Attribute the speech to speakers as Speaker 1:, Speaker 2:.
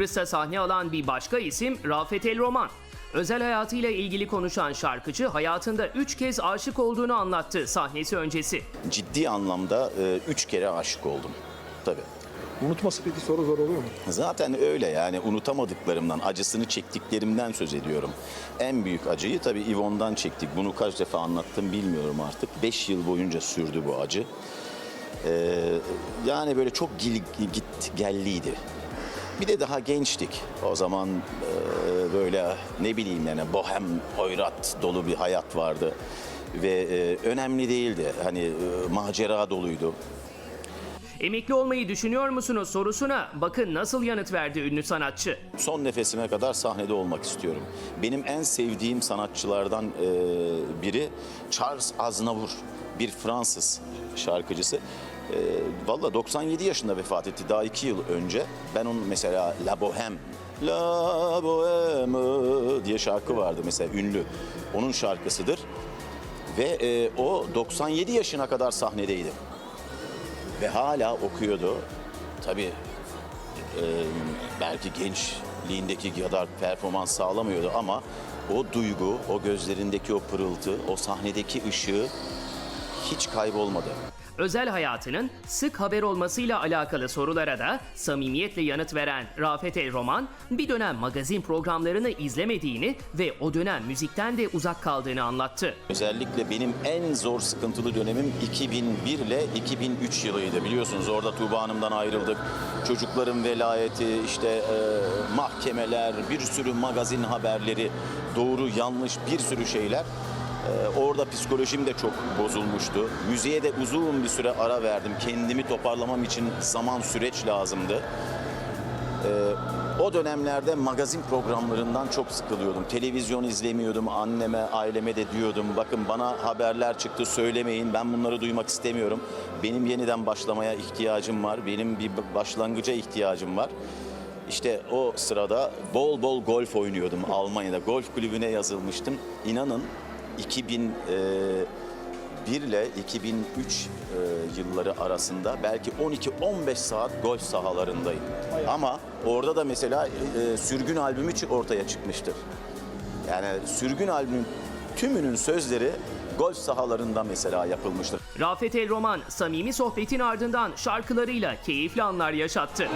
Speaker 1: Kıbrıs'ta sahne alan bir başka isim Rafet El Roman. Özel hayatıyla ilgili konuşan şarkıcı hayatında üç kez aşık olduğunu anlattı sahnesi öncesi.
Speaker 2: Ciddi anlamda e, üç kere aşık oldum. Tabii.
Speaker 3: Unutması peki soru zor oluyor mu?
Speaker 2: Zaten öyle yani unutamadıklarımdan, acısını çektiklerimden söz ediyorum. En büyük acıyı tabii Ivon'dan çektik. Bunu kaç defa anlattım bilmiyorum artık. Beş yıl boyunca sürdü bu acı. Ee, yani böyle çok gil, git gelliydi. Bir de daha gençtik. O zaman e, böyle ne bileyim yani bohem, hoyrat dolu bir hayat vardı. Ve e, önemli değildi. Hani e, macera doluydu.
Speaker 1: Emekli olmayı düşünüyor musunuz sorusuna bakın nasıl yanıt verdi ünlü sanatçı.
Speaker 2: Son nefesime kadar sahnede olmak istiyorum. Benim en sevdiğim sanatçılardan biri Charles Aznavour, bir Fransız şarkıcısı. E, Valla 97 yaşında vefat etti daha 2 yıl önce. Ben onun mesela La Bohème, La Bohème diye şarkı vardı mesela ünlü. Onun şarkısıdır. Ve e, o 97 yaşına kadar sahnedeydi. Ve hala okuyordu. Tabii e, belki gençliğindeki kadar performans sağlamıyordu ama o duygu, o gözlerindeki o pırıltı, o sahnedeki ışığı hiç kaybolmadı.
Speaker 1: Özel hayatının sık haber olmasıyla alakalı sorulara da samimiyetle yanıt veren Rafet El Roman, bir dönem magazin programlarını izlemediğini ve o dönem müzikten de uzak kaldığını anlattı.
Speaker 2: Özellikle benim en zor sıkıntılı dönemim 2001 ile 2003 yılıydı. Biliyorsunuz orada Tuğba Hanım'dan ayrıldık. Çocukların velayeti, işte e, mahkemeler, bir sürü magazin haberleri, doğru yanlış bir sürü şeyler. E, orada psikolojim de çok bozulmuştu. Müziğe de uzun bir süre ara verdim. Kendimi toparlamam için zaman süreç lazımdı. O dönemlerde magazin programlarından çok sıkılıyordum. Televizyon izlemiyordum. Anneme, aileme de diyordum. Bakın bana haberler çıktı söylemeyin. Ben bunları duymak istemiyorum. Benim yeniden başlamaya ihtiyacım var. Benim bir başlangıca ihtiyacım var. İşte o sırada bol bol golf oynuyordum Almanya'da. Golf kulübüne yazılmıştım. İnanın 2000 1 ile 2003 e, yılları arasında belki 12-15 saat golf sahalarındayım. Ama orada da mesela e, sürgün albümü ortaya çıkmıştır. Yani sürgün albümün tümünün sözleri golf sahalarında mesela yapılmıştır.
Speaker 1: Rafet El Roman samimi sohbetin ardından şarkılarıyla keyifli anlar yaşattı.